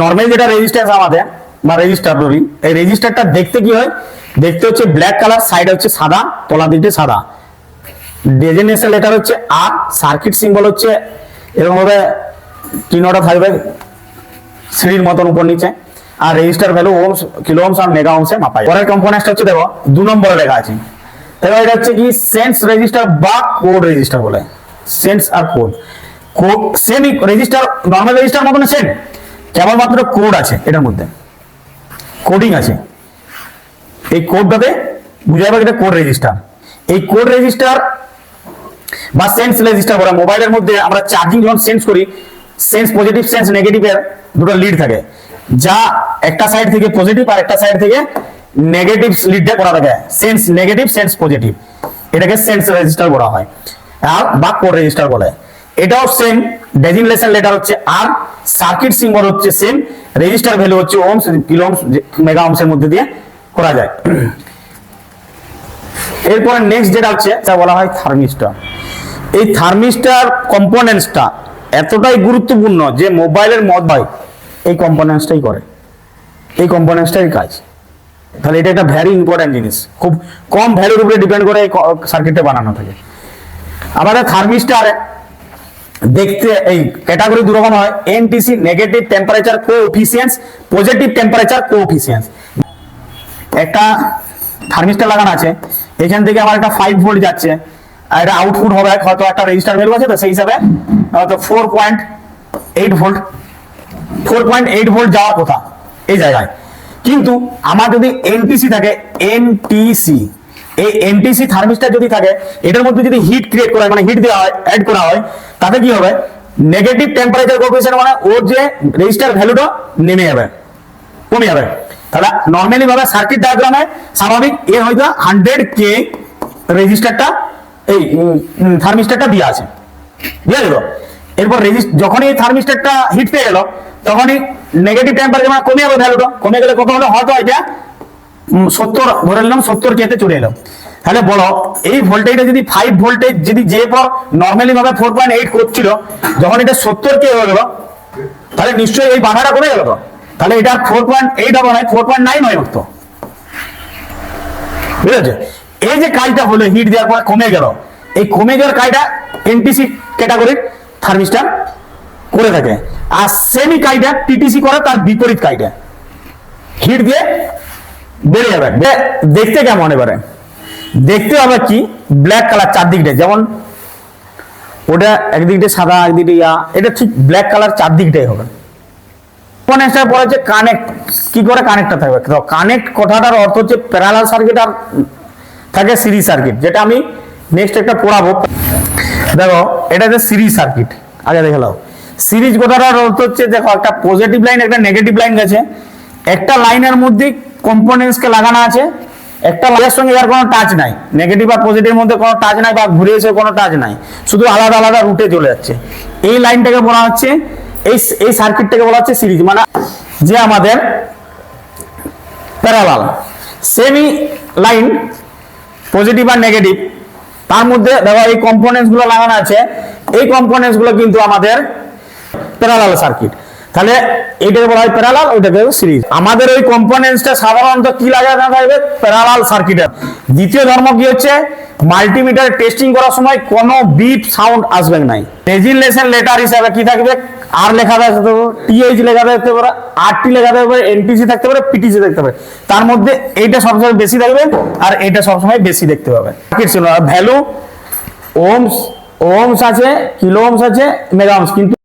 Normal যেটা resistance আমাদের, বা রেজিস্টার ধরি, এই রেজিস্টারটা দেখতে কি হয়? দেখতে হচ্ছে ব্ল্যাক কালার সাইড হচ্ছে সাদা তলা দিকে সাদা। ডেজিনেশন লেটার হচ্ছে আর সার্কিট সিম্বল হচ্ছে এরকম ভাবে তিনটা থাকবে সিঁড়ির মতন উপর নিচে। আর resistor value ohms kilo ohms আর মেগা ওমসে মাপা যায় পরের কম্পোনেন্টটা হচ্ছে দেখো, দু নম্বরে লেখা আছে। দেখো এটা হচ্ছে কি? সেন্স রেজিস্টার বা কোড রেজিস্টার বলে। সেন্স আর code code same resistor normal resistor মতন সেম কেবলমাত্র কোড আছে এটার মধ্যে। কোডিং আছে। এই কোডটাতে বুঝা যাবে এটা কোড রেজিস্টার এই কোড রেজিস্টার বা সেন্স রেজিস্টার বলে মোবাইলের মধ্যে আমরা চার্জিং যখন সেন্স করি সেন্স পজিটিভ সেন্স নেগেটিভের দুটো লিড থাকে। যা একটা সাইড থেকে পজিটিভ আর একটা সাইড থেকে নেগেটিভ লিডটা করা থাকে। সেন্স নেগেটিভ সেন্স পজিটিভ এটাকে সেন্স রেজিস্টার বলা হয়। আর বা কোড রেজিস্টার বলে। এটাও সেম ডেজিগনেশন লেটার হচ্ছে আর সার্কিট সিম্বল হচ্ছে সেম রেজিস্টার ভ্যালু হচ্ছে ওমস কিলো ওমস মেগা ওমসের মধ্যে দিয়ে করা যায়। এরপরে নেক্সট যেটা হচ্ছে, তা বলা হয় থার্মিস্টার এই থার্মিস্টার কম্পোনেন্টসটা এতটাই গুরুত্বপূর্ণ যে মোবাইলের মদ ভাই, এই কম্পোনেন্টসটাই করে। এই কম্পোনেন্টসটাই কাজ। তাহলে এটা একটা ভ্যারি ইম্পর্টেন্ট জিনিস। খুব কম ভ্যালুর উপরে ডিপেন্ড করে এই সার্কিটটা বানানো থাকে। আমাদের থার্মিস্টার দেখতে এই ক্যাটাগরি দু রকম হয় NTC negative temperature coefficients positive temperature coefficients একটা থার্মিস্টার লাগানো আছে, এখান থেকে আমার একটা ফাইভ ভোল্ট যাচ্ছে, আর এটা আউটপুট হবে, হয়তো একটা রেজিস্টার ভ্যালু আছে তো সেই হিসাবে, হয়তো four point eight volt four point eight volt যাওয়ার কথা এই জায়গায়। কিন্তু আমার যদি এনটিসি থাকে এনটিসি এই এনটিসি থার্মিস্টার যদি থাকে, এটার মধ্যে যদি হিট ক্রিয়েট করা হয় মানে হিট দেওয়া হয় অ্যাড করা হয়, তাতে কি হবে? নেগেটিভ টেম্পারেচার কোএফিসিয়েন্ট মানে ওর যে রেজিস্টার ভ্যালুটা নেমে যাবে, কমে যাবে। তাহলে নর্মালি ভাবে সার্কিট ডায়াগ্রামে স্বাভাবিক এ হয়তো হান্ড্রেড কে রেজিস্টারটা এই থার্মিস্টারটা দিয়ে আছে। বুঝে গেল? এরপর যখনই থার্মিস্টারটা হিট পেয়ে গেল, তখনই নেগেটিভ টেম্পারেচার মানে কমে যাবে ভ্যালুটা কমে গেলে কত হলো? হয়তো এটা সত্তর, ধরে নিলাম সত্তর কেতে চলে এলো। তাহলে বলো, এই ভোল্টেজটা যদি ফাইভ ভোল্টেজ যদি যে পর নর্মালি ভাবে ফোর পয়েন্ট এইট করছিল, যখন এটা সত্তর কে হয়ে গেল, তাহলে নিশ্চয়ই এই বাধাটা কমে গেল তাহলে এটা ফোর পয়েন্ট এইট হবে না ফোর পয়েন্ট নাইন হয়ে উঠতো। বুঝেছে? এই যে কাজটা হলো হিট দেওয়ার পর কমে গেল। এই কমে যাওয়ার কাজটা এনটিসি ক্যাটাগরির থার্মিস্টার করে থাকে। আর সেমি কাজটা টিটিসি করে তার বিপরীত কাজটা। হিট দিয়ে বেড়ে যাবে। দেখতে কেমন এবারে? দেখতে হবে কি? ব্ল্যাক কালার চারদিকটা যেমন ওটা একদিকটা সাদা একদিকটা ইয়া, এটা ঠিক ব্ল্যাক কালার চারদিকটাই হবে। কনেক্টার পরে হচ্ছে কানেক্ট কি করে কানেক্টটা থাকবে? তো কানেক্ট কথাটার অর্থ হচ্ছে প্যারালাল সার্কিট আর থাকে সিরিজ সার্কিট যেটা আমি নেক্সট একটা পড়াবো। দেখো, এটা হচ্ছে সিরিজ সার্কিট আগে দেখে নাও। সিরিজ কথাটার অর্থ হচ্ছে, দেখো একটা পজিটিভ লাইন একটা নেগেটিভ লাইন গেছে। একটা লাইনের মধ্যে কম্পোনেন্টসকে লাগানো আছে, একটা লাইনের সঙ্গে এর কোনো টাচ নাই নেগেটিভ আর পজিটিভের মধ্যে কোনো টাচ নাই বা ঘুরে এসে কোনো টাচ নাই, শুধু আলাদা আলাদা রুটে চলে যাচ্ছে। এই লাইনটাকে বলা হচ্ছে, এই এই সার্কিটটাকে বলা হচ্ছে সিরিজ মানে যে আমাদের প্যারালাল সেমি লাইন পজিটিভ আর নেগেটিভ তার মধ্যে দেখো এই কম্পোনেন্টসগুলো লাগানো আছে, এই কম্পোনেন্টসগুলো কিন্তু আমাদের প্যারালাল সার্কিট তাহলে এটাকে বলা হয় প্যারালাল ওইটাকে সিরিজ আমাদের ওই কম্পোনেন্টসটা সাধারণত কি লাগানো থাকবে প্যারালাল সার্কিটের দ্বিতীয় ধর্ম কি হচ্ছে? মাল্টিমিটার টেস্টিং করার সময় কোনো বিপ সাউন্ড আসবে নাই। রেজিলেশন লেটার হিসাবে কি থাকবে? আর লেখা থাকতে পারে টিএইচ লেখা থাকতে পারে আরটি লেখা থাকতে পারে এনটিসি থাকতে পারে পিটিসি থাকতে পারে। তার মধ্যে এইটা সবসময় বেশি থাকবে আর এটা সবসময় বেশি দেখতে পাবে। ভ্যালু ওমস ওমস আছে কিলো ওমস আছে মেগা ওমস কিন্তু